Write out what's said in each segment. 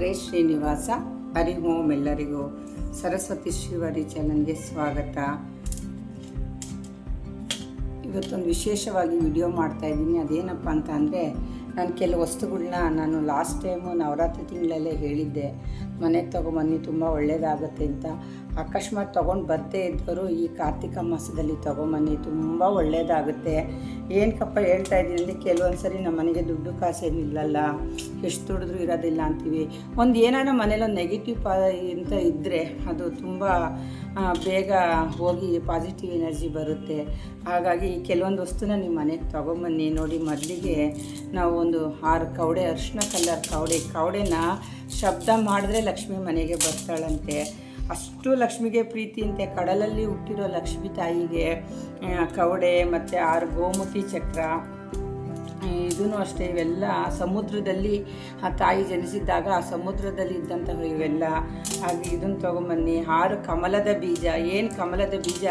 ಹರೇ ಶ್ರೀನಿವಾಸ ಹರಿ ಓಂ ಎಲ್ಲರಿಗೂ ಸರಸ್ವತಿ ಶಿವರಿ ಚಾನಲ್ಗೆ ಸ್ವಾಗತ. ಇವತ್ತೊಂದು ವಿಶೇಷವಾಗಿ ವಿಡಿಯೋ ಮಾಡ್ತಾ ಇದ್ದೀನಿ. ಅದೇನಪ್ಪ ಅಂತ ಅಂದರೆ ನಾನು ಕೆಲವು ವಸ್ತುಗಳನ್ನ ನಾನು ಲಾಸ್ಟ್ ಟೈಮು ನವರಾತ್ರಿ ತಿಂಗಳಲ್ಲೇ ಹೇಳಿದ್ದೆ. ಮನೆಗೆ ತೊಗೊಂಬನ್ನಿ ತುಂಬ ಒಳ್ಳೆಯದಾಗುತ್ತೆ ಅಂತ. ಅಕಸ್ಮಾತ್ ತೊಗೊಂಡು ಬರ್ತೇ ಇದ್ದವರು ಈ ಕಾರ್ತಿಕ ಮಾಸದಲ್ಲಿ ತೊಗೊಂಬನ್ನಿ ತುಂಬ ಒಳ್ಳೆಯದಾಗುತ್ತೆ ಏನಕ್ಕಪ್ಪ ಹೇಳ್ತಾ ಇದ್ದೀನಿ ಅಂದರೆ ಕೆಲವೊಂದು ಸರಿ ನಮ್ಮ ಮನೆಗೆ ದುಡ್ಡು ಕಾಸೇನಿಲ್ಲಲ್ಲ ಎಷ್ಟು ದುಡಿದ್ರೂ ಇರೋದಿಲ್ಲ ಅಂತೀವಿ. ಒಂದು ಏನಾದ್ರು ಮನೇಲಿ ಒಂದು ನೆಗೆಟಿವ್ ಪಾ ಅಂತ ಇದ್ದರೆ ಅದು ತುಂಬ ಬೇಗ ಹೋಗಿ ಪಾಸಿಟಿವ್ ಎನರ್ಜಿ ಬರುತ್ತೆ. ಹಾಗಾಗಿ ಕೆಲವೊಂದು ವಸ್ತುನ ನಿಮ್ಮ ಮನೆಗೆ ತೊಗೊಂಬನ್ನಿ ನೋಡಿ, ಮೊದಲಿಗೆ ನಾವು ಒಂದು ಆರು ಕವಡೆ, ಅರಿಶಿನ ಕಲ್ಲರ್ ಕವಡೆ, ಕವಡೆನ ಶಬ್ದ ಮಾಡಿದ್ರೆ ಲಕ್ಷ್ಮಿ ಮನೆಗೆ ಬರ್ತಾಳಂತೆ. ಅಷ್ಟು ಲಕ್ಷ್ಮಿಗೆ ಪ್ರೀತಿ ಅಂತೆ ಕಡಲಲ್ಲಿ ಹುಟ್ಟಿರೋ ಲಕ್ಷ್ಮಿ ತಾಯಿಗೆ ಕವಡೆ ಮತ್ತು ಆರು ಗೋಮುಖಿ ಚಕ್ರ. ಇದೂ ಅಷ್ಟೇ, ಇವೆಲ್ಲ ಸಮುದ್ರದಲ್ಲಿ ಆ ತಾಯಿ ಜನಿಸಿದ್ದಾಗ ಆ ಸಮುದ್ರದಲ್ಲಿ ಇದ್ದಂತಹ ಇವೆಲ್ಲ. ಹಾಗೆ ಇದನ್ನು ತೊಗೊಂಬನ್ನಿ. ಆರು ಕಮಲದ ಬೀಜ. ಏನು ಕಮಲದ ಬೀಜ?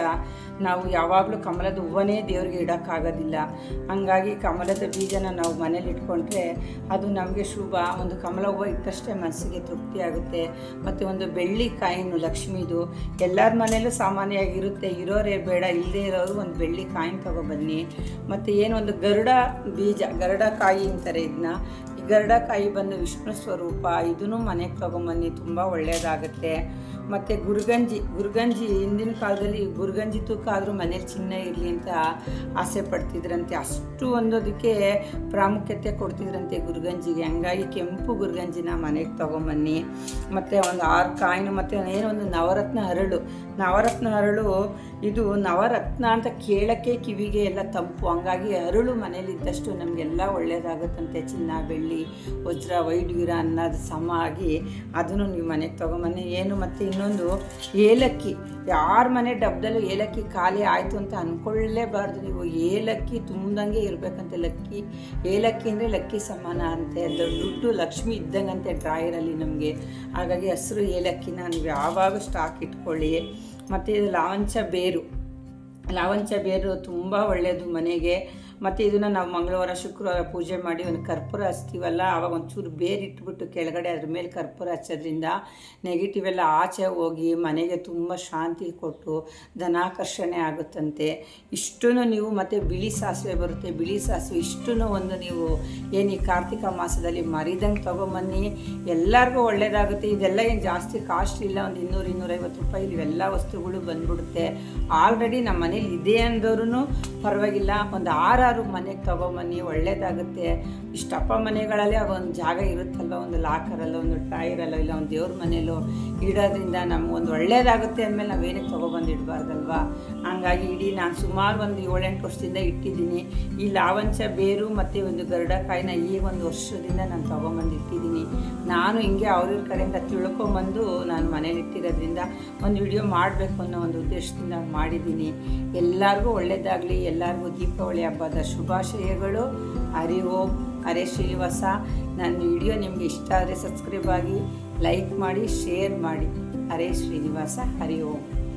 ನಾವು ಯಾವಾಗಲೂ ಕಮಲದ ಹೂವನೇ ದೇವ್ರಿಗೆ ಇಡೋಕ್ಕಾಗೋದಿಲ್ಲ. ಹಂಗಾಗಿ ಕಮಲದ ಬೀಜನ ನಾವು ಮನೇಲಿ ಇಟ್ಕೊಂಡ್ರೆ ಅದು ನಮಗೆ ಶುಭ. ಒಂದು ಕಮಲ ಹೂವು ಇಟ್ಟಷ್ಟೇ ಮನಸ್ಸಿಗೆ ತೃಪ್ತಿ ಆಗುತ್ತೆ. ಮತ್ತು ಒಂದು ಬೆಳ್ಳಿ ಕಾಯಿನು ಲಕ್ಷ್ಮಿದು. ಎಲ್ಲರ ಮನೇಲೂ ಸಾಮಾನ್ಯವಾಗಿರುತ್ತೆ. ಇರೋರೇ ಬೇಡ ಇಲ್ಲದೇ ಇರೋರು ಒಂದು ಬೆಳ್ಳಿ ಕಾಯಿನ್ ತೊಗೊಬನ್ನಿ. ಮತ್ತು ಒಂದು ಗರುಡ ಬೀಜ. ಗರುಡ ಕಾಯಿ ಅಂತಾರೆ ಇದನ್ನ ಈ ಗರಡಕಾಯಿ ಬಂದು ವಿಷ್ಣು ಸ್ವರೂಪ ಇದನ್ನು ಮನೆಗೆ ತಗೊಂಬನ್ನಿ ತುಂಬ ಒಳ್ಳೆಯದಾಗುತ್ತೆ ಮತ್ತು ಗುರುಗಂಜಿ ಗುರುಗಂಜಿ ಹಿಂದಿನ ಕಾಲದಲ್ಲಿ ಗುರುಗಂಜಿ ತೂಕ ಆದರೂ ಮನೇಲಿ ಚಿನ್ನ ಇರಲಿ ಅಂತ ಆಸೆ ಪಡ್ತಿದ್ರಂತೆ. ಅಷ್ಟು ಒಂದೋದಕ್ಕೆ ಪ್ರಾಮುಖ್ಯತೆ ಕೊಡ್ತಿದ್ರಂತೆ ಗುರುಗಂಜಿಗೆ. ಹಂಗಾಗಿ ಕೆಂಪು ಗುರುಗಂಜಿನ ಮನೆಗೆ ತೊಗೊಂಬನ್ನಿ. ಮತ್ತು ಒಂದು ಆರು ಕಾಯಿನು, ಮತ್ತು ಏನೋ ಒಂದು ನವರತ್ನ ಹರಳು. ನವರತ್ನ ಹರಳು, ಇದು ನವರತ್ನ ಅಂತ ಕೇಳೋಕ್ಕೆ ಕಿವಿಗೆ ಎಲ್ಲ ತಂಪು. ಹಂಗಾಗಿ ಹರಳು ಮನೇಲಿದ್ದಷ್ಟು ನಮಗೆಲ್ಲ ಒಳ್ಳೆಯದಾಗುತ್ತಂತೆ ಚಿನ್ನ, ಬೆಳ್ಳಿ, ವಜ್ರ ವೈಢೂರ ಅನ್ನೋದು ಸಮ ಆಗಿ ಅದನ್ನು ನೀವು ಮನೆಗೆ ತೊಗೊಂಬನ್ನಿ. ಏನು ಮತ್ತು ಇನ್ನೊಂದು ಏಲಕ್ಕಿ. ಯಾರ ಮನೆ ಡಬ್ಬದಲ್ಲೂ ಏಲಕ್ಕಿ ಖಾಲಿ ಆಯಿತು ಅಂತ ಅಂದ್ಕೊಳ್ಳೇಬಾರ್ದು ನೀವು. ಏಲಕ್ಕಿ ತುಂಬ್ದಂಗೆ ಇರಬೇಕಂತೆ ಲಕ್ಕಿ. ಏಲಕ್ಕಿ ಅಂದರೆ ಲಕ್ಕಿ ಸಮಾನ ಅಂತೆ. ದೊಡ್ಡ ಲಕ್ಷ್ಮಿ ಇದ್ದಂಗಂತೆ ಡ್ರಾಯರಲ್ಲಿ ನಮಗೆ. ಹಾಗಾಗಿ ಹಸಿರು ಏಲಕ್ಕಿನ ನೀವು ಯಾವಾಗ ಸ್ಟಾಕ್ ಇಟ್ಕೊಳ್ಳಿ. ಮತ್ತು ಇದು ಲಾಂಚ ಬೇರು. ಲಾವಂಚ ಬೇರು ತುಂಬ ಒಳ್ಳೆಯದು ಮನೆಗೆ. ಮತ್ತು ಇದನ್ನು ನಾವು ಮಂಗಳವಾರ, ಶುಕ್ರವಾರ ಪೂಜೆ ಮಾಡಿ ಒಂದು ಕರ್ಪೂರ ಹಚ್ತೀವಲ್ಲ ಆವಾಗ ಒಂಚೂರು ಬೇರಿಟ್ಬಿಟ್ಟು ಕೆಳಗಡೆ ಅದ್ರ ಮೇಲೆ ಕರ್ಪೂರ ಹಚ್ಚೋದ್ರಿಂದ ನೆಗೆಟಿವ್ ಎಲ್ಲ ಆಚೆ ಹೋಗಿ ಮನೆಗೆ ತುಂಬ ಶಾಂತಿ ಕೊಟ್ಟು ಧನಾಕರ್ಷಣೆ ಆಗುತ್ತಂತೆ. ಇಷ್ಟೂ ನೀವು ಮತ್ತು ಬಿಳಿ ಸಾಸಿವೆ ಬರುತ್ತೆ, ಬಿಳಿ ಸಾಸಿವೆ ಇಷ್ಟೂ ಒಂದು ನೀವು ಏನು ಈ ಕಾರ್ತಿಕ ಮಾಸದಲ್ಲಿ ಮರಿದಂಗೆ ತೊಗೊಂಬನ್ನಿ, ಎಲ್ಲರಿಗೂ ಒಳ್ಳೆಯದಾಗುತ್ತೆ ಇದೆಲ್ಲ ಏನು ಜಾಸ್ತಿ ಕಾಸ್ಟ್ ಇಲ್ಲ, ಒಂದು ಇನ್ನೂರು, ಇನ್ನೂರೈವತ್ತು ರೂಪಾಯಿ ಇವೆಲ್ಲ ವಸ್ತುಗಳು ಬಂದ್ಬಿಡುತ್ತೆ. ಆಲ್ರೆಡಿ ನಮ್ಮ ಮನೇಲಿ ಇದೆ ಅಂದವ್ರೂ ಪರವಾಗಿಲ್ಲ. ಒಂದು ಆರಾರು ಮನೆಗೆ ತಗೊಂಬನ್ನಿ, ಒಳ್ಳೇದಾಗುತ್ತೆ. ಇಷ್ಟಪ್ಪ ಮನೆಗಳಲ್ಲಿ ಒಂದು ಜಾಗ ಇರುತ್ತಲ್ವ? ಒಂದು ಲಾಕರಲ್ಲೋ, ಒಂದು ಟೈರಲ್ಲೋ ಇಲ್ಲ ಒಂದು ದೇವ್ರ ಮನೆಯಲ್ಲೋ ಇಡೋದ್ರಿಂದ ನಮಗೊಂದು ಒಳ್ಳೇದಾಗುತ್ತೆ ಅಂದಮೇಲೆ ನಾವೇನಕ್ಕೆ ತೊಗೊಬಂದು ಇಡಬಾರ್ದಲ್ವ? ಹಂಗಾಗಿ ಇಡೀ ನಾನು ಸುಮಾರು ಒಂದು ಏಳೆಂಟು ವರ್ಷದಿಂದ ಇಟ್ಟಿದ್ದೀನಿ. ಈ ಲಾವಂಚ ಬೇರು ಮತ್ತು ಒಂದು ಗರುಡಕಾಯಿನ ಈ ಒಂದು ವರ್ಷದಿಂದ ನಾನು ತೊಗೊಂಬಂದು ಇಟ್ಟಿದ್ದೀನಿ. ನಾನು ಹಿಂಗೆ ಅವ್ರ ಕಡೆಯಿಂದ ತಿಳ್ಕೊಂಬಂದು ನಾನು ಮನೇಲಿ ಇಟ್ಟಿರೋದ್ರಿಂದ ಒಂದು ವಿಡಿಯೋ ಮಾಡಬೇಕು ಅನ್ನೋ ಒಂದು ಉದ್ದೇಶದಿಂದ ಮಾಡಿದ್ದೀನಿ. ಎಲ್ಲರಿಗೂ ಒಳ್ಳೆಯದಾಗಲಿ ಎಲ್ಲರಿಗೂ ದೀಪಾವಳಿ ಹಬ್ಬದ ಶುಭಾಶಯಗಳು. ಹರಿ ಓಂ, ಹರೇ ಶ್ರೀನಿವಾಸ. ನನ್ನ ವಿಡಿಯೋ ನಿಮಗೆ ಇಷ್ಟ ಆದರೆ ಸಬ್ಸ್ಕ್ರೈಬ್ ಆಗಿ, ಲೈಕ್ ಮಾಡಿ, ಶೇರ್ ಮಾಡಿ. ಹರೇ ಶ್ರೀನಿವಾಸ, ಹರಿ ಓಂ.